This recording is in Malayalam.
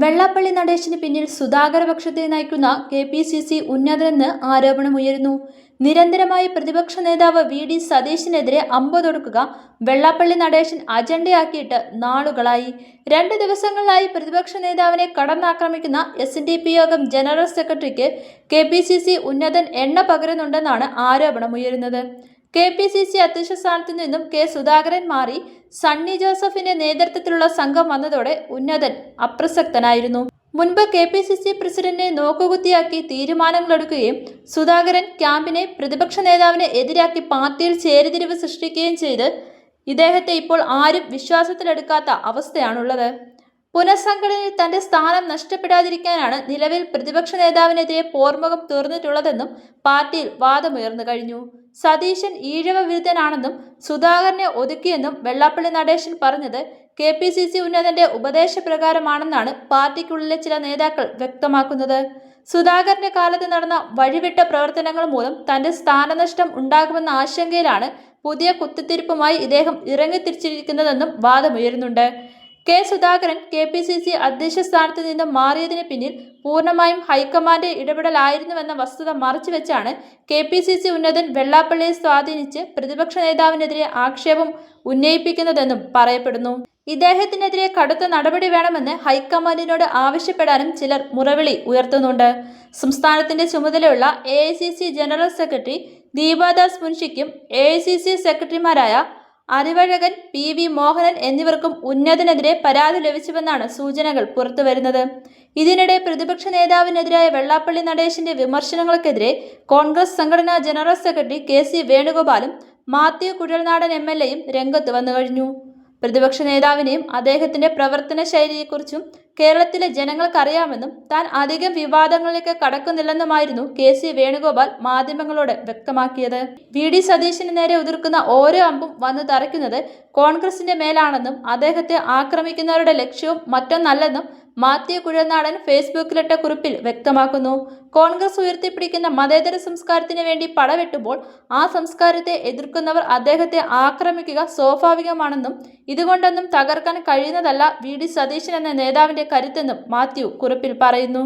വെള്ളാപ്പള്ളി നടേശന് പിന്നിൽ സുധാകര പക്ഷത്തെ നയിക്കുന്ന കെ പി സി സി ഉന്നതനെന്ന് ആരോപണമുയരുന്നു. നിരന്തരമായി പ്രതിപക്ഷ നേതാവ് വി ഡി സതീശിനെതിരെ അമ്പതൊടുക്കുക വെള്ളാപ്പള്ളി നടേശൻ അജണ്ടയാക്കിയിട്ട് നാളുകളായി. രണ്ട് ദിവസങ്ങളിലായി പ്രതിപക്ഷ നേതാവിനെ കടന്നാക്രമിക്കുന്ന എസ് ഡി പി യോഗം ജനറൽ സെക്രട്ടറിക്ക് കെ പി സി സി ഉന്നതൻ എണ്ണ പകരുന്നുണ്ടെന്നാണ് ആരോപണമുയരുന്നത്. കെ പി സി സി അധ്യക്ഷ സ്ഥാനത്ത് നിന്നും കെ സുധാകരൻ മാറി സണ്ണി ജോസഫിന്റെ നേതൃത്വത്തിലുള്ള സംഘം വന്നതോടെ ഉന്നതൻ അപ്രസക്തനായിരുന്നു. മുൻപ് കെ പി സി സി പ്രസിഡന്റിനെ നോക്കുകുത്തിയാക്കി തീരുമാനങ്ങളെടുക്കുകയും സുധാകരൻ ക്യാമ്പിനെ പ്രതിപക്ഷ നേതാവിനെ എതിരാക്കി പാർട്ടിയിൽ ചേരിതിരിവ് സൃഷ്ടിക്കുകയും ചെയ്ത് ഇദ്ദേഹത്തെ ഇപ്പോൾ ആരും വിശ്വാസത്തിലെടുക്കാത്ത അവസ്ഥയാണുള്ളത്. പുനഃസംഘടനയിൽ തന്റെ സ്ഥാനം നഷ്ടപ്പെടാതിരിക്കാനാണ് നിലവിൽ പ്രതിപക്ഷ നേതാവിനെതിരെ പോർമുഖം തീർന്നിട്ടുള്ളതെന്നും പാർട്ടിയിൽ വാദമുയർന്നു കഴിഞ്ഞു. സതീശൻ ഈഴവ വിരുദ്ധനാണെന്നും സുധാകരനെ ഒതുക്കിയെന്നും വെള്ളാപ്പള്ളി നടേശൻ പറഞ്ഞത് കെ പി സി സി ഉന്നതന്റെ ഉപദേശപ്രകാരമാണെന്നാണ് പാർട്ടിക്കുള്ളിലെ ചില നേതാക്കൾ വ്യക്തമാക്കുന്നത്. സുധാകരന്റെ കാലത്ത് നടന്ന വഴിവിട്ട പ്രവർത്തനങ്ങൾ മൂലം തന്റെ സ്ഥാനനഷ്ടം ഉണ്ടാകുമെന്ന ആശങ്കയിലാണ് പുതിയ കുത്തിത്തിരിപ്പുമായി ഇദ്ദേഹം ഇറങ്ങിത്തിരിച്ചിരിക്കുന്നതെന്നും വാദമുയരുന്നുണ്ട്. K Sudhakaran K P C C അധ്യക്ഷ സ്ഥാനത്ത് നിന്ന് മാറിയതിന് പിന്നിൽ പൂർണമായും ഹൈക്കമാൻഡ് ഇടപെടലായിരുന്നുവെന്ന വസ്തുത മറച്ചുവെച്ചാണ് കെ പി സി സി ഉന്നതൻ വെള്ളാപ്പള്ളിയെ സ്വാധീനിച്ച് പ്രതിപക്ഷ നേതാവിനെതിരെ ആക്ഷേപം ഉന്നയിപ്പിക്കുന്നതെന്നും പറയപ്പെടുന്നു. ഇദ്ദേഹത്തിനെതിരെ കടുത്ത നടപടി വേണമെന്ന് ഹൈക്കമാൻഡിനോട് ആവശ്യപ്പെടാനും ചിലർ മുറവിളി ഉയർത്തുന്നുണ്ട്. സംസ്ഥാനത്തിന്റെ ചുമതലയുള്ള എ ജനറൽ സെക്രട്ടറി ദീപാദാസ് മുൻഷിക്കും എ സെക്രട്ടറിമാരായ അറിവഴകൻ പി. വി. മോഹനൻ എന്നിവർക്കും ഉന്നതനെതിരെ പരാതി ലഭിച്ചുവെന്നാണ് സൂചനകൾ പുറത്തുവരുന്നത് ഇതിനിടെ പ്രതിപക്ഷ നേതാവിനെതിരായ വെള്ളാപ്പള്ളി നടേശന്റെ വിമർശനങ്ങൾക്കെതിരെ കോൺഗ്രസ് സംഘടനാ ജനറൽ സെക്രട്ടറി കെ. സി. വേണുഗോപാലും മാത്യു കുഴൽനാടൻ എം. എൽ. എയും രംഗത്ത് വന്നു കഴിഞ്ഞു. പ്രതിപക്ഷ നേതാവിനെയും അദ്ദേഹത്തിന്റെ പ്രവർത്തന ശൈലിയെക്കുറിച്ചും കേരളത്തിലെ ജനങ്ങൾക്കറിയാമെന്നും താൻ അധികം വിവാദങ്ങളിലേക്ക് കടക്കുന്നില്ലെന്നുമായിരുന്നു കെ സി വേണുഗോപാൽ മാധ്യമങ്ങളോട് വ്യക്തമാക്കിയത്. വി. ഡി. സതീശന് നേരെ ഉതിർക്കുന്ന ഓരോ അമ്പും വന്നു തറയ്ക്കുന്നത് കോൺഗ്രസിന്റെ മേലാണെന്നും അദ്ദേഹത്തെ ആക്രമിക്കുന്നവരുടെ ലക്ഷ്യവും മറ്റൊന്നല്ലെന്നും മാത്യു കുഴനാടൻ ഫേസ്ബുക്കിലിട്ട കുറിപ്പിൽ വ്യക്തമാക്കുന്നു. കോൺഗ്രസ് ഉയർത്തിപ്പിടിക്കുന്ന മതേതര സംസ്കാരത്തിന് വേണ്ടി പടവെട്ടുമ്പോൾ ആ സംസ്കാരത്തെ എതിർക്കുന്നവർ അദ്ദേഹത്തെ ആക്രമിക്കുക സ്വാഭാവികമാണെന്നും ഇതുകൊണ്ടൊന്നും തകർക്കാൻ കഴിയുന്നതല്ല വി. ഡി. സതീശൻ എന്ന നേതാവിന്റെ കരുത്തെന്നും മാത്യു കുറിപ്പിൽ പറയുന്നു